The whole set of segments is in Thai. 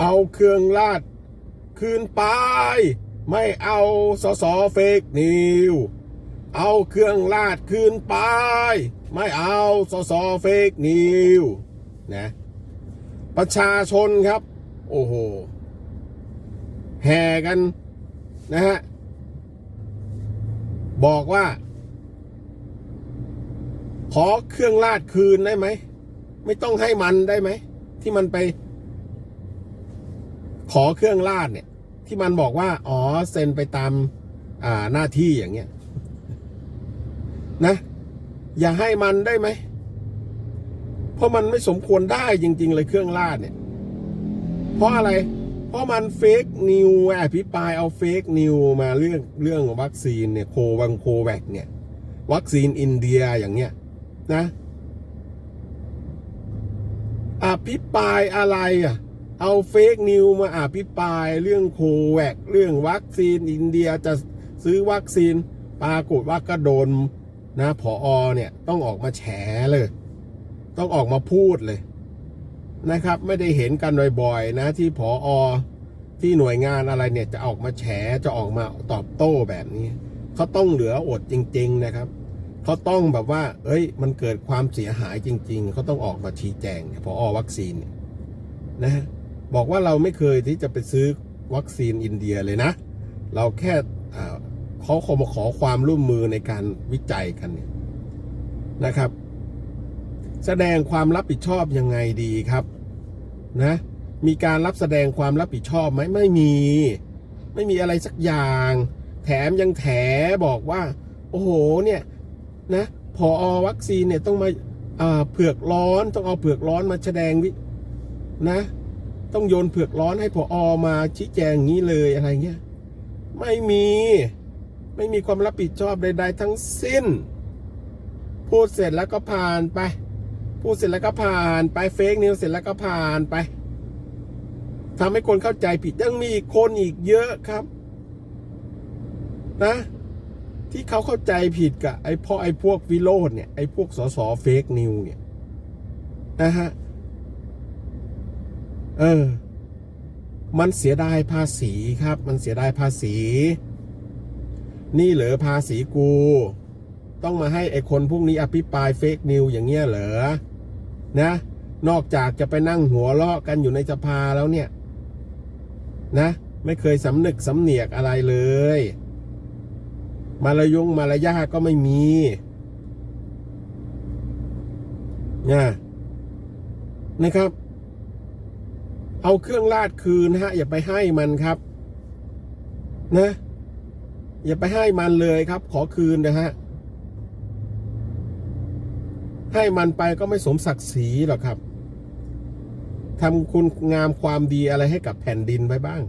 เอาเครื่องราดคืนไป ไม่เอาสอสอเฟกนิว เอาเครื่องราดคืนไป ไม่เอาสอสอเฟกนิวนะประชาชนครับ โอ้โห แห่กันนะฮะ บอกว่า ขอเครื่องราดคืนได้ไหม ไม่ต้องให้มันได้ไหม ที่มันไป ขอเครื่องราดเนี่ย ที่มันบอกว่า อ๋อเซ็นไปตามอ่าหน้าที่อย่างเงี้ยนะ อย่าให้มันได้ไหม เพราะมันไม่สมควรได้จริง ๆ เลยเครื่องราดเนี่ย เพราะอะไร เพราะมันเฟกนิวอภิปรายเอาเฟกนิวมาเรื่องเรื่องวัคซีนเนี่ยโควังโคแวกเนี่ย วัคซีนอินเดียอย่างเงี้ย นะอภิปรายอะไรอะ เอาเฟกนิวมาอภิปรายเรื่องโคแวกเรื่องวัคซีนอินเดียจะซื้อวัคซีนปรากฏว่าก็โดนนะผออเนี่ยต้องออกมาแฉเลย ต้องออกมาพูดเลยนะครับ ไม่ได้เห็นกันบ่อยๆนะที่ผออที่หน่วยงานอะไรเนี่ยจะออกมาแฉจะออกมาตอบโต้แบบนี้เขาต้องเหลืออดจริง ๆนะครับเขาต้องแบบว่า เอ้ย มันเกิดความเสียหายจริง ๆเขาต้องออกมาชี้แจงเนี่ยผออวัคซีนเนี่ยนะฮะ บอกว่าเราไม่เคยที่จะไปซื้อวัคซีนอินเดียเลยนะ เราแค่เขาขอมาขอความร่วมมือในการวิจัยกันเนี่ยนะครับ แสดงความรับผิดชอบยังไงดีครับนะมีการรับแสดงความรับผิดชอบไหมไม่มี ไม่มีอะไรสักอย่าง แถมยังแถบอกว่า โอ้โหเนี่ยนะพอวัคซีนเนี่ยต้องมาอ่าเผือกร้อนต้องเอาเผือกร้อนมาแสดงวินะ ต้องโยนเผือกร้อนให้พออมาชี้แจงอย่างนี้เลยอะไรเงี้ย ไม่มี ไม่มีความรับผิดชอบใด ๆ ทั้งสิ้น พูดเสร็จแล้วก็ผ่านไป พูดเสร็จแล้วก็ผ่านไปเฟกนิวเสร็จแล้วก็ผ่านไปทำให้คนเข้าใจผิดยังมีคนอีกเยอะครับ นะ ที่เขาเข้าใจผิดกับไอ้พ่อไอ้พวกวิโรดเนี่ยไอ้พวกสสเฟกนิวเนี่ยนะฮะ เออ มันเสียดายภาษีครับ มันเสียดายภาษี นี่เหรอภาษีกู ต้องมาให้ไอ้คนพวกนี้อภิปรายเฟกนิวอย่างเงี้ยเหรอ นะ นอกจากจะไปนั่งหัวเราะกันอยู่ในสภาแล้วเนี่ย นะ ไม่เคยสำนึกสำเนียกอะไรเลย มารยงมารยาก็ไม่มีนะนะครับ เอาเครื่องราดคืนฮะ อย่าไปให้มันครับนะ อย่าไปให้มันเลยครับ ขอคืนนะฮะ ให้มันไปก็ไม่สมศักดิ์ศรีหรอกครับทำคุณงามความดีอะไรให้กับแผ่นดินไปบ้าง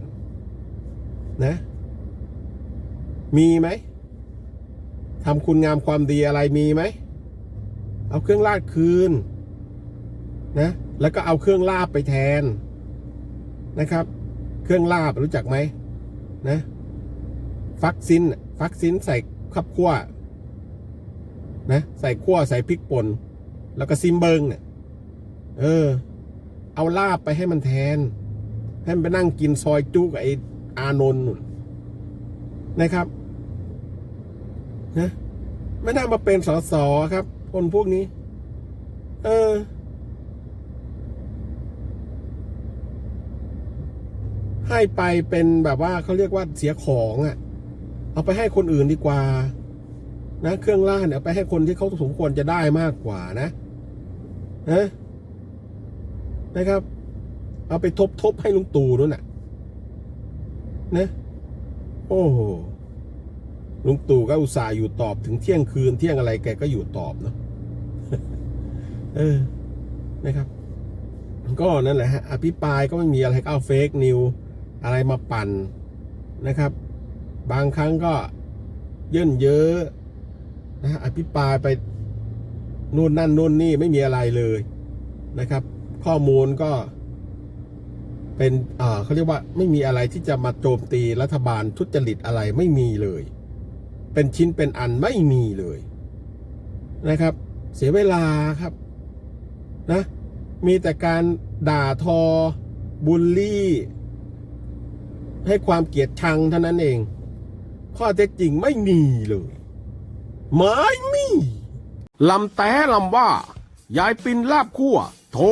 นะ มีไหมทำคุณงามความดีอะไรมีไหม เอาเครื่องราดคืน นะ แล้วก็เอาเครื่องลาบไปแทน นะครับ เครื่องลาบรู้จักไหมนะฟักซินฟักซินใส่ขับขั้วนะใส่ขั้วใส่พริกป่นแล้วก็ซิมเบิงเนี่ยเออ เอาลาบไปให้มันแทน ให้มันไปนั่งกินซอยจุกับไออานนท์นู่นะครับนะไม่น่ามาเป็นสสครับ คนพวกนี้ เออ ให้ไปเป็นแบบว่าเขาเรียกว่าเสียของอะ่ะ เอาไปให้คนอื่นดีกว่า นะ เครื่องล่าเนี่ยเอาไปให้คนที่เขาสมควรจะได้มากกว่านะนะนะครับ เอาไปทบทบให้ลุงตู่นู่นน่ะนะโอ้ลุงตู่ก็อุตส่าห์อยู่ตอบถึงเที่ยงคืนเที่ยงอะไรแกก็อยู่ตอบเนาะเออนะครับ ก็นั่นแหละฮะอภิปรายก็ไม่มีอะไรก็เอาเฟกนิว อะไรมาปั่นนะครับ บางครั้งก็เย่นเยอะนะอภิปรายไปนู่นนั่นนู่นนี่ไม่มีอะไรเลยนะครับ ข้อมูลก็เป็นอ่าเขาเรียกว่าไม่มีอะไรที่จะมาโจมตีรัฐบาลทุจริตอะไรไม่มีเลย เป็นชิ้นเป็นอันไม่มีเลยนะครับ เสียเวลาครับนะมีแต่การด่าทอบูลลี่ ให้ความเกลียดชังเท่านั้นเอง ข้อเท็จจริงไม่มีเลยไม่มีลำแต่ลำว่ายายปินลาบคั่ว โทร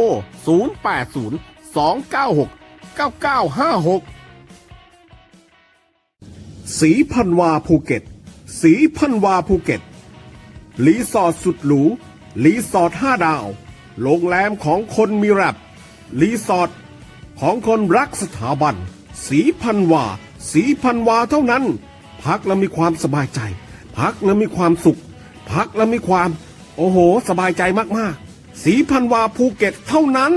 080 296 9956 สีพันวาภูเก็ต สีพันวาภูเก็ต รีสอร์ทสุดหรู รีสอร์ทห้าดาว โรงแรมของคนมีแรปรีสอร์ทของคนรักสถาบัน สีพันวา สีพันวาเท่านั้น พักแล้วมีความสบายใจ พักแล้วมีความสุข พักแล้วมีความ โอ้โห สบายใจมากๆ สีพันวาภูเก็ตเท่านั้น